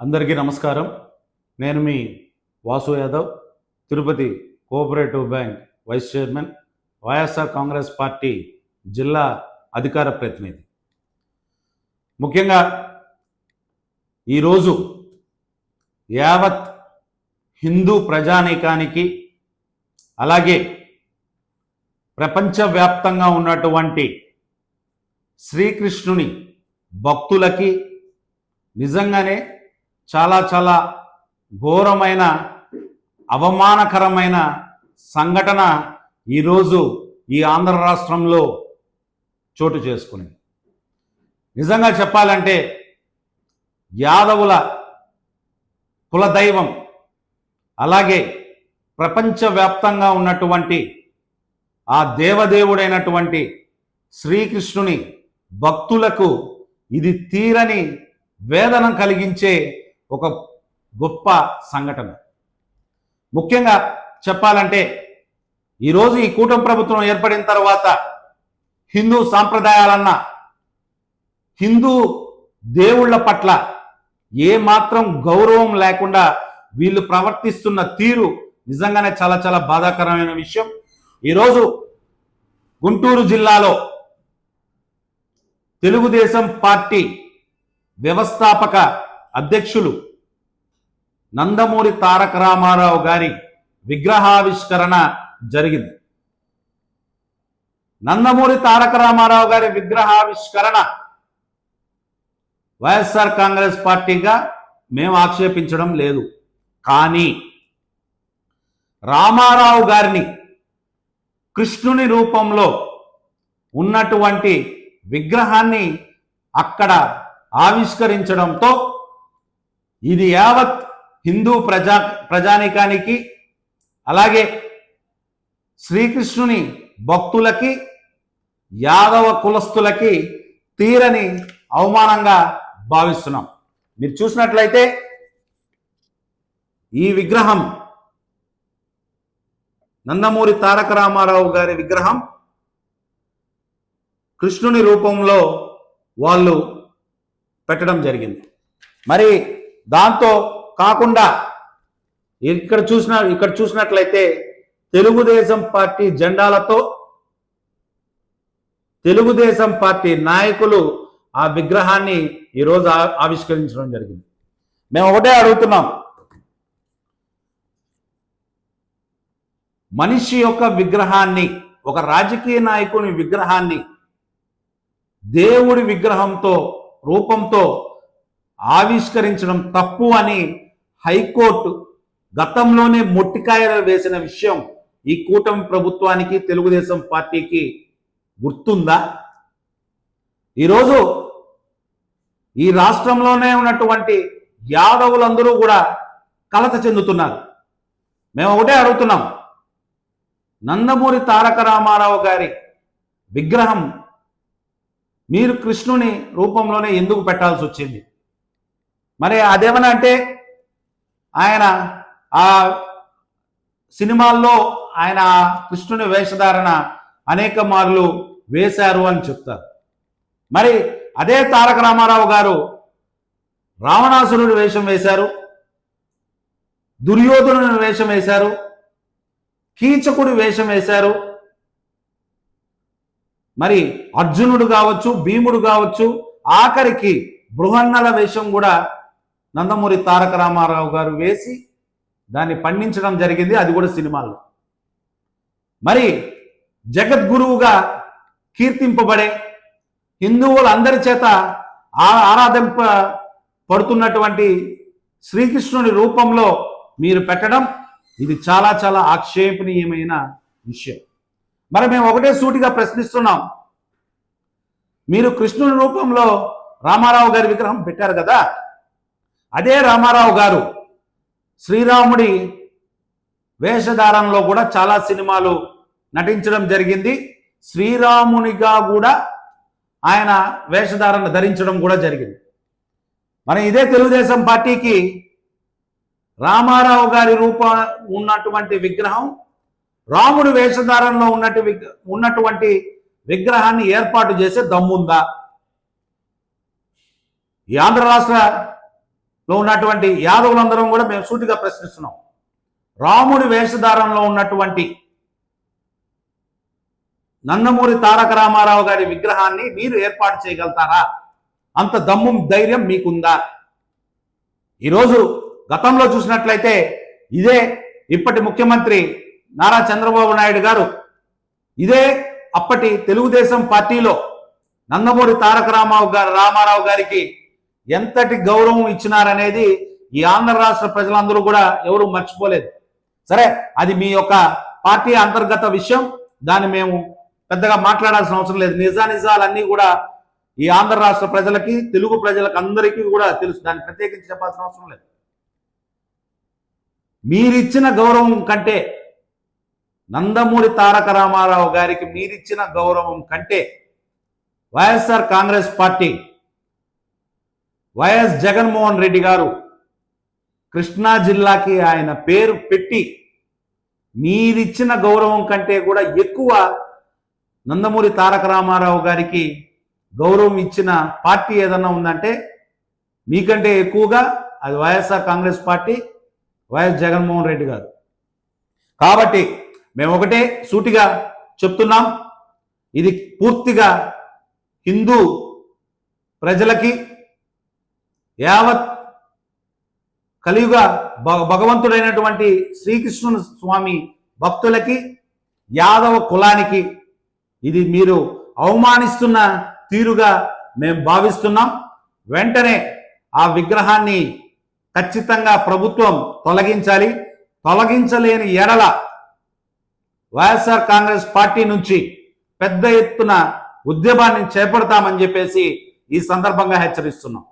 అందరికీ నమస్కారం. నేను మీ Vasu Yadav Tirupati cooperative bank vice chairman YSR Congress party జిల్లా అధికార ప్రతినిధి. ముఖ్యంగా ఈరోజు యావత్ హిందూ ప్రజానీకానికి అలాగే ప్రపంచవ్యాప్తంగా ఉన్నటువంటి శ్రీకృష్ణుని భక్తులకి నిజంగానే చాలా చాలా ఘోరమైన అవమానకరమైన సంఘటన ఈరోజు ఈ ఆంధ్ర రాష్ట్రంలో చోటు చేసుకుని నిజంగా చెప్పాలంటే యాదవుల కులదైవం అలాగే ప్రపంచవ్యాప్తంగా ఉన్నటువంటి ఆ దేవదేవుడైనటువంటి శ్రీకృష్ణుని భక్తులకు ఇది తీరని వేదన కలిగించే ఒక గొప్ప సంఘటన. ముఖ్యంగా చెప్పాలంటే ఈరోజు ఈ కూటమి ప్రభుత్వం ఏర్పడిన తర్వాత హిందూ సాంప్రదాయాలన్న హిందూ దేవుళ్ళ పట్ల ఏ మాత్రం గౌరవం లేకుండా వీళ్ళు ప్రవర్తిస్తున్న తీరు నిజంగానే చాలా చాలా బాధాకరమైన విషయం. ఈరోజు గుంటూరు జిల్లాలో తెలుగుదేశం పార్టీ వ్యవస్థాపక అధ్యక్షులు నందమూరి తారక రామారావు గారి విగ్రహావిష్కరణ జరిగింది. నందమూరి తారక రామారావు గారి విగ్రహావిష్కరణ వైఎస్ఆర్ కాంగ్రెస్ పార్టీగా మేము ఆక్షేపించడం లేదు. కానీ రామారావు గారిని కృష్ణుని రూపంలో ఉన్నటువంటి విగ్రహాన్ని అక్కడ ఆవిష్కరించడంతో ఇది యావత్ హిందూ ప్రజా ప్రజానికానికి అలాగే శ్రీకృష్ణుని భక్తులకి యాదవ కులస్తులకి తీరని అవమానంగా భావిస్తున్నాం. మీరు చూసినట్లయితే ఈ విగ్రహం నందమూరి తారక రామారావు గారి విగ్రహం కృష్ణుని రూపంలో వాళ్ళు పెట్టడం జరిగింది. మరి దాంతో కాకుండా ఇక్కడ చూసిన ఇక్కడ చూసినట్లయితే తెలుగుదేశం పార్టీ జెండాలతో తెలుగుదేశం పార్టీ నాయకులు ఆ విగ్రహాన్ని ఈరోజు ఆవిష్కరించడం జరిగింది. మేము ఒకటే అడుగుతున్నాం. మనిషి యొక్క విగ్రహాన్ని ఒక రాజకీయ నాయకుని విగ్రహాన్ని దేవుడి విగ్రహంతో రూపంతో ఆవిష్కరించడం తప్పు అని హైకోర్టు గతంలోనే మొట్టికాయలు వేసిన విషయం ఈ కూటమి ప్రభుత్వానికి తెలుగుదేశం పార్టీకి గుర్తుందా? ఈరోజు ఈ రాష్ట్రంలోనే ఉన్నటువంటి యాదవులందరూ కూడా కలత చెందుతున్నారు. మేము ఒకటే అడుగుతున్నాం. నందమూరి తారక రామారావు గారి విగ్రహం మీరు కృష్ణుని రూపంలోనే ఎందుకు పెట్టాల్సి వచ్చింది? మరి అదేమన్నా అంటే ఆయన ఆ సినిమాల్లో ఆయన కృష్ణుని వేషధారణ అనేక మార్లు వేశారు అని చెప్తారు. మరి అదే తారక రామారావు గారు రావణాసురుడి వేషం వేశారు దుర్యోధనుని వేషం వేశారు కీచకుడి వేషం వేశారు. మరి అర్జునుడు కావచ్చు భీముడు కావచ్చు ఆఖరికి బృహన్నల వేషం కూడా నందమూరి తారక రామారావు గారు వేసి దాన్ని పండించడం జరిగింది. అది కూడా సినిమాల్లో. మరి జగద్గురువుగా కీర్తింపబడే హిందువులందరి చేత ఆ- ఆరాధింప పడుతున్నటువంటి శ్రీకృష్ణుని రూపంలో మీరు పెట్టడం ఇది చాలా చాలా ఆక్షేపణీయమైన విషయం. మరి మేము ఒకటే సూటిగా ప్రశ్నిస్తున్నాం. మీరు కృష్ణుని రూపంలో రామారావు గారి విగ్రహం పెట్టారు కదా? అదే రామారావు గారు శ్రీరాముడి వేషధారణలో కూడా చాలా సినిమాలు నటించడం జరిగింది. శ్రీరామునిగా కూడా ఆయన వేషధారణ ధరించడం కూడా జరిగింది. మన ఇదే తెలుగుదేశం పార్టీకి రామారావు గారి రూపం ఉన్నటువంటి విగ్రహం రాముడు వేషధారణలో ఉన్నట్టు ఉన్నటువంటి విగ్రహాన్ని ఏర్పాటు చేసే దమ్ముందా? ఈ ఆంధ్ర రాష్ట్ర లో ఉన్నటువంటి యాదవులందరం కూడా మేము సూటిగా ప్రశ్నిస్తున్నాం. రాముడి వేషధారంలో ఉన్నటువంటి నందమూరి తారక రామారావు గారి విగ్రహాన్ని మీరు ఏర్పాటు చేయగలుగుతారా? అంత దమ్ము ధైర్యం మీకుందా? ఈరోజు గతంలో చూసినట్లయితే ఇదే ఇప్పటి ముఖ్యమంత్రి నారా చంద్రబాబు నాయుడు గారు ఇదే అప్పటి తెలుగుదేశం పార్టీలో నందమూరి తారక రామారావు గారు రామారావు గారికి ఎంతటి గౌరవం ఇచ్చినారనేది ఈ ఆంధ్ర రాష్ట్ర ప్రజలందరూ కూడా ఎవరు మర్చిపోలేదు. సరే అది మీ యొక్క పార్టీ అంతర్గత విషయం. దాన్ని మేము పెద్దగా మాట్లాడాల్సిన అవసరం లేదు. నిజానిజాలన్నీ కూడా ఈ ఆంధ్ర రాష్ట్ర ప్రజలకి తెలుగు ప్రజలకు అందరికీ కూడా తెలుసు. దాన్ని ప్రత్యేకించి చెప్పాల్సిన అవసరం లేదు. మీరిచ్చిన గౌరవం కంటే నందమూరి తారక రామారావు గారికి మీరిచ్చిన గౌరవం కంటే YSR Congress party YS Jaganmohan Reddy గారు కృష్ణా జిల్లాకి ఆయన పేరు పెట్టి మీరిచ్చిన గౌరవం కంటే కూడా ఎక్కువ నందమూరి తారక రామారావు గారికి గౌరవం ఇచ్చిన పార్టీ ఏదన్నా ఉందంటే మీకంటే ఎక్కువగా అది YSR Congress party YS Jaganmohan Reddy గారు. కాబట్టి మేము ఒకటే సూటిగా చెప్తున్నాం. ఇది పూర్తిగా హిందూ ప్రజలకి యావత్ కలియుగ భ- భగవంతుడైనటువంటి శ్రీకృష్ణుని స్వామి భక్తులకి యాదవ కులానికి ఇది మీరు అవమానిస్తున్న తీరుగా మేము భావిస్తున్నాం. వెంటనే ఆ విగ్రహాన్ని ఖచ్చితంగా ప్రభుత్వం తొలగించాలి. తొలగించలేని ఎడల వైఎస్ఆర్ కాంగ్రెస్ పార్టీ నుంచి పెద్ద ఎత్తున ఉద్యమాన్ని చేపడతామని చెప్పేసి ఈ సందర్భంగా హెచ్చరిస్తున్నాం.